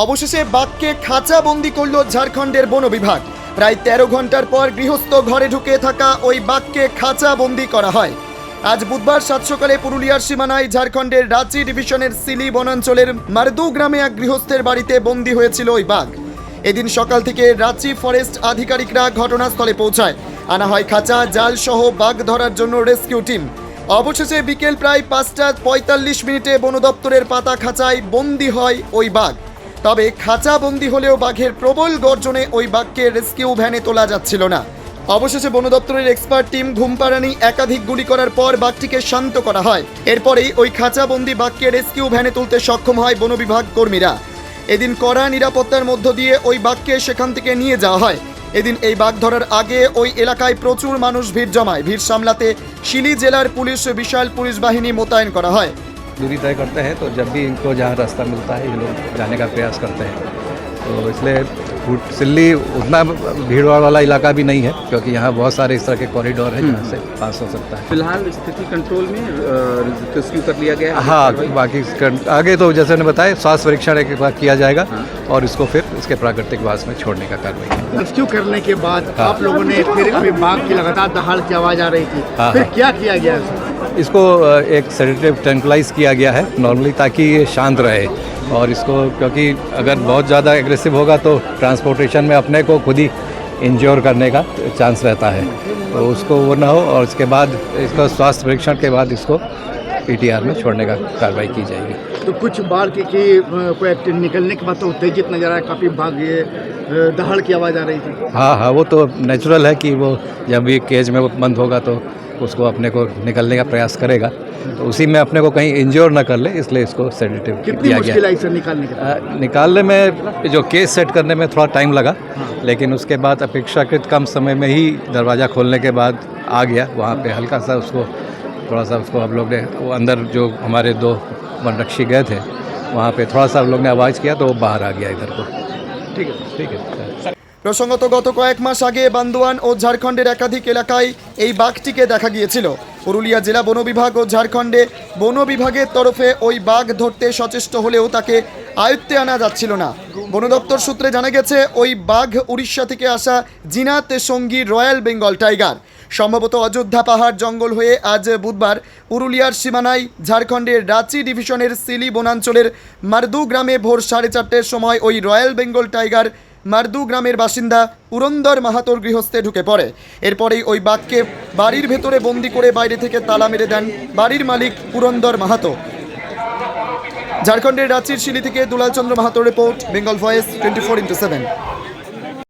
অবশেষে বাঘকে খাঁচা বন্দি করল ঝাড়খণ্ডের বন বিভাগ। প্রায় তেরো ঘণ্টার পর গৃহস্থ ঘরে ঢুকে থাকা ওই বাঘকে খাঁচা বন্দি করা হয়। আজ বুধবার সাত সকালে পুরুলিয়ার সীমানায় ঝাড়খণ্ডের রাঁচি ডিভিশনের সিলি বনাঞ্চলের মারদু গ্রামে এক গৃহস্থের বাড়িতে বন্দি হয়েছিল ওই বাঘ। এদিন সকাল থেকে রাঁচি ফরেস্ট আধিকারিকরা ঘটনাস্থলে পৌঁছায়। আনা হয় খাঁচা, জাল সহ বাঘ ধরার জন্য রেস্কিউ টিম। অবশেষে বিকেল প্রায় পাঁচটা পঁয়তাল্লিশ মিনিটে বন দপ্তরের পাতা খাঁচায় বন্দি হয় ওই বাঘ। তবে খাঁচা বন্দি হলেও বাঘের প্রবল গর্জনে ওই বাঘকে রেস্কিউ ভ্যানে তোলা যাচ্ছিল না। অবশেষে বন দপ্তরের এক্সপার্ট টিম ঘুমপাড়ানি একাধিক গুলি করার পর বাঘটিকে শান্ত করা হয়। এরপরেই ওই খাঁচাবন্দি বাঘকে রেস্কিউ ভ্যানে তুলতে সক্ষম হয় বন বিভাগ কর্মীরা। এদিন কড়া নিরাপত্তার মধ্য দিয়ে ওই বাঘকে সেখান থেকে নিয়ে যাওয়া হয়। এদিন এই বাঘ ধরার আগে ওই এলাকায় প্রচুর মানুষ ভিড় জমায়। ভিড় সামলাতে শিলি জেলার পুলিশ বিশাল পুলিশ বাহিনী মোতায়েন করা হয়। दूरी तय करते हैं तो जब भी इनको जहाँ रास्ता मिलता है ये लोग जाने का प्रयास करते हैं। तो इसलिए सिल्ली उतना भीड़ भाड़ वाला इलाका भी नहीं है क्योंकि यहाँ बहुत सारे इस तरह के कॉरिडोर हैं जहाँ से पास हो सकता है। फ़िलहाल स्थिति कंट्रोल में रेस्क्यू कर लिया गया है? हाँ बाकी आगे तो जैसे मैंने बताया स्वास्थ्य परीक्षण एक बार किया जाएगा और इसको फिर इसके प्राकृतिक वास में छोड़ने का कार्रवाई रेस्क्यू करने के बाद हाँ। आप लोगों ने फिर बाघ की लगातार दहाड़ की आवाज़ आ रही थी? हाँ, फिर हाँ। क्या किया गया? इसको एक सेडेटिव टेंकलाइज किया गया है नॉर्मली ताकि ये शांत रहे। और इसको, क्योंकि अगर बहुत ज़्यादा एग्रेसिव होगा तो ट्रांसपोर्टेशन में अपने को खुद ही इंज्योर करने का चांस रहता है। तो उसको वो ना हो और उसके बाद, इसका स्वास्थ्य परीक्षण के बाद इसको पीटीआर में छोड़ने का कार्रवाई की जाएगी। तो कुछ बार की, की कोई एक्टिव निकलने के बाद तो उत्तेजित नज़र आया काफ़ी भाग ये दहाड़ की आवाज़ आ रही थी। हाँ हाँ वो तो नेचुरल है कि वो जब भी केज में वो बंद होगा तो उसको अपने को निकलने का प्रयास करेगा। तो उसी में अपने को कहीं इंश्योर ना कर ले इसलिए इसको सेडेटिव दिया गया। आई निकालने के अ, निकालने में जो केस सेट करने में थोड़ा टाइम लगा लेकिन उसके बाद अपेक्षाकृत कम समय में ही दरवाज़ा खोलने के बाद आ गया। वहाँ पे हल्का सा उसको थोड़ा सा उसको हम लोग ने वो अंदर जो हमारे दो वनरक्षी गए थे वहाँ पे थोड़ा सा हम लोग ने आवाज़ किया तो वो बाहर आ गया इधर को ठीक है ठीक है প্রসঙ্গত গত কয়েক মাস আগে বান্দোয়ান ও ঝাড়খণ্ডের একাধিক এলাকায় এই বাঘটিকে দেখা গিয়েছিল পুরুলিয়া জেলা বন বিভাগ ও ঝাড়খণ্ডে বন বিভাগের তরফে ওই বাঘ ধরতে সচেষ্ট হলেও তাকে আয়ত্তে আনা যাচ্ছিল না। বন দপ্তর সূত্রে জানা গেছে, ওই বাঘ উড়িষ্যা থেকে আসা জিনাত সঙ্গী রয়্যাল বেঙ্গল টাইগার। সম্ভবত অযোধ্যা পাহাড় জঙ্গল হয়ে আজ বুধবার পুরুলিয়ার সীমানায় ঝাড়খণ্ডের রাঁচি ডিভিশনের সিলি বনাঞ্চলের মার্দু গ্রামে ভোর সাড়ে চারটের সময় ওই রয়্যাল বেঙ্গল টাইগার মার্দু গ্রামের বাসিন্দা পুরন্দর মাহাতোর গৃহস্থে ঢুকে পড়ে। এরপরেই ওই বাঘকে বাড়ির ভেতরে বন্দি করে বাইরে থেকে তালা মেরে দেন বাড়ির মালিক পুরন্দর মাহাতো। ঝাড়খণ্ডের রাঁচির শিলি থেকে Dulalchandra মাহাতোর report Bengal voice twenty four into seven.